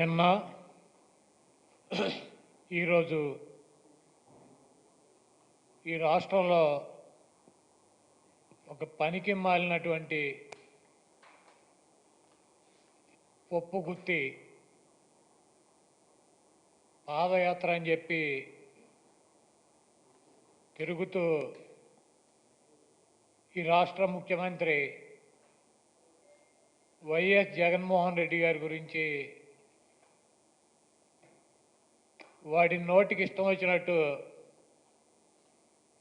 నిన్న ఈరోజు ఈ రాష్ట్రంలో ఒక పనికి మాలినటువంటి పప్పు గుత్తి పాదయాత్ర అని చెప్పి తిరుగుతూ ఈ రాష్ట్ర ముఖ్యమంత్రి వైఎస్ జగన్మోహన్ రెడ్డి గారి గురించి వాడి నోటికి ఇష్టం వచ్చినట్టు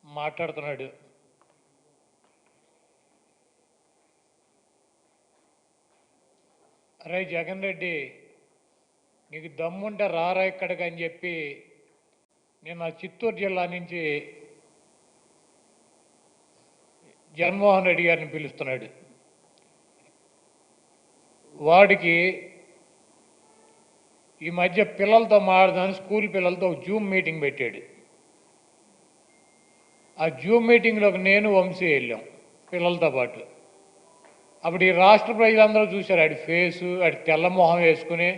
మాట్లాడుతున్నాడు. అరే జగన్ రెడ్డి నీకు దమ్ముంటే రారా ఇక్కడికి అని చెప్పి నేను ఆ చిత్తూరు జిల్లా నుంచి జగన్మోహన్ రెడ్డి గారిని పిలుస్తున్నాడు. వాడికి ఈ మధ్య పిల్లలతో మారదని స్కూల్ పిల్లలతో జూమ్ మీటింగ్ పెట్టాడు. ఆ జూమ్ మీటింగ్లోకి నేను వంశీ వెళ్ళాం పిల్లలతో పాటు. అప్పుడు ఈ రాష్ట్ర ప్రజలందరూ చూశారు ఆడి ఫేసు ఆడి తెల్లమొహం వేసుకుని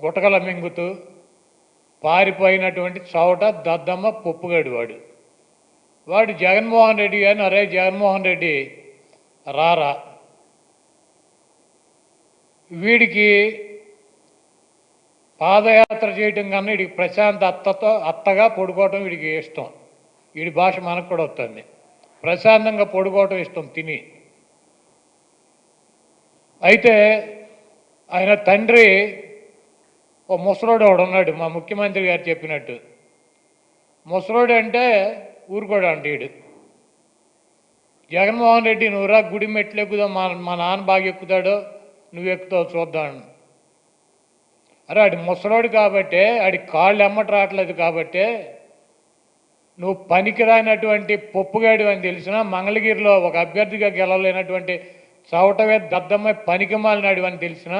గుటకల మింగుతూ పారిపోయినటువంటి చౌట దద్దమ్మ పప్పుగాడు వాడు. వాడు జగన్మోహన్ రెడ్డి గారిని అరే జగన్మోహన్ రెడ్డి రారా. వీడికి పాదయాత్ర చేయటం కన్నా వీడికి ప్రశాంత్ అత్తతో అత్తగా పడుకోవటం వీడికి ఇష్టం. వీడి భాష మనకు కూడా వస్తుంది. ప్రశాంతంగా పడుకోవటం ఇష్టం తిని. అయితే ఆయన తండ్రి ఓ ముసలోడు ఒకడు ఉన్నాడు మా ముఖ్యమంత్రి గారు చెప్పినట్టు. ముసలోడు అంటే ఊరుకోడు అంటే వీడు జగన్మోహన్ రెడ్డి నువ్వురా గుడి మెట్లు ఎక్కుదాం మా మా నాన్న బాగా ఎక్కుతాడో నువ్వు ఎక్కుతావు చూద్దాం అరే ఆడి ముసలోడు కాబట్టి ఆడి కాళ్ళు ఎమ్మట రావట్లేదు కాబట్టి నువ్వు పనికిరానటువంటి పొప్పుగాడు అని తెలిసిన మంగళగిరిలో ఒక అభ్యర్థిగా గెలవలేనటువంటి చవటవే దద్దమ్మ పనికిమాలినాడు అని తెలిసిన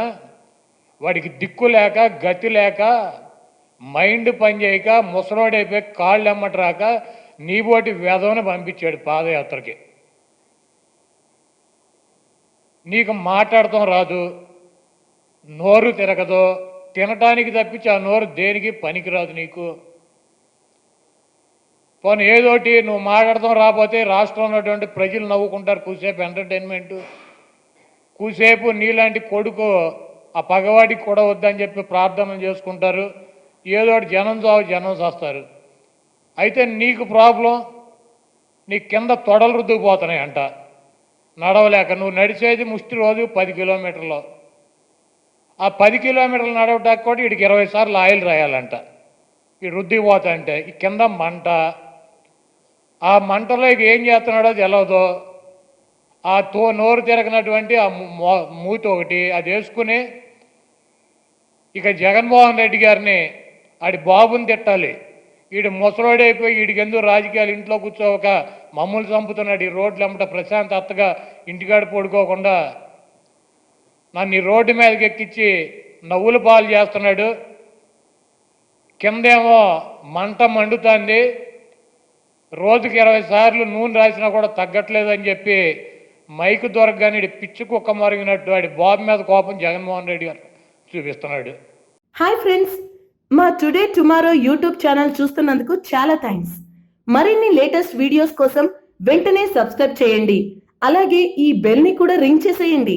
వాడికి దిక్కు లేక గతి లేక మైండ్ పనిచేయక ముసలోడైపోయి కాళ్ళు ఎమ్మట రాక నీబోటి వేదవని పంపించాడు పాదయాత్రకి. నీకు మాట్లాడటం రాదు నోరు తిరగదు తినటానికి తప్పించి ఆ నోరు దేనికి పనికిరాదు నీకు? పోనీ ఏదోటి నువ్వు మాట్లాడతాం రాకపోతే రాష్ట్రంలో ఉన్నటువంటి ప్రజలు నవ్వుకుంటారు కూసేపు ఎంటర్టైన్మెంట్. కూసేపు నీలాంటి కొడుకు ఆ పగవాడికి కూడా వద్దని చెప్పి ప్రార్థన చేసుకుంటారు. ఏదోటి జనం చావు జనం చేస్తారు. అయితే నీకు ప్రాబ్లం నీ కింద తొడలు రుద్దుకుపోతున్నాయి అంట నడవలేక నువ్వు నడిచేది ముష్టి రోజు పది కిలోమీటర్లు. ఆ పది కిలోమీటర్లు నడవటానికి కూడా వీడికి ఇరవై సార్లు ఆయిల్ రాయాలంట. ఈ రుద్దిపోత అంటే ఈ కింద మంట. ఆ మంటలో ఇక ఏం చేస్తున్నాడో తెలియదు ఆ తో నోరు తిరగనటువంటి ఆ మూత మూతి ఒకటి అది వేసుకుని ఇక జగన్మోహన్ రెడ్డి గారిని ఆడి బాబుని తిట్టాలి. వీడు ముసలోడైపోయి వీడికి ఎందుకు రాజకీయాలు ఇంట్లో కూర్చోక మమ్మల్ని చంపుతున్నాడు? ఈ రోడ్లు అమ్మట ప్రశాంత అత్తగా ఇంటికాడ పడుకోకుండా నన్ను రోడ్డు మీదకి ఎక్కించి నవ్వులు పాలు చేస్తున్నాడు. కిందేమో మంట మండుతుంది. రోజుకి ఇరవై సార్లు నూనె రాసినా కూడా తగ్గట్లేదు అని చెప్పి మైక్ దొరకగానే పిచ్చి కుక్క మరిగినట్టు వాడి బాబు మీద కోపం జగన్మోహన్ రెడ్డి గారు చూపిస్తున్నాడు. హాయ్ ఫ్రెండ్స్ మా టుడే టుమారో యూట్యూబ్ ఛానల్ చూస్తున్నందుకు చాలా థ్యాంక్స్. మరిన్ని లేటెస్ట్ వీడియోస్ కోసం వెంటనే సబ్స్క్రైబ్ చేయండి. అలాగే ఈ బెల్ని కూడా రింగ్ చేసేయండి.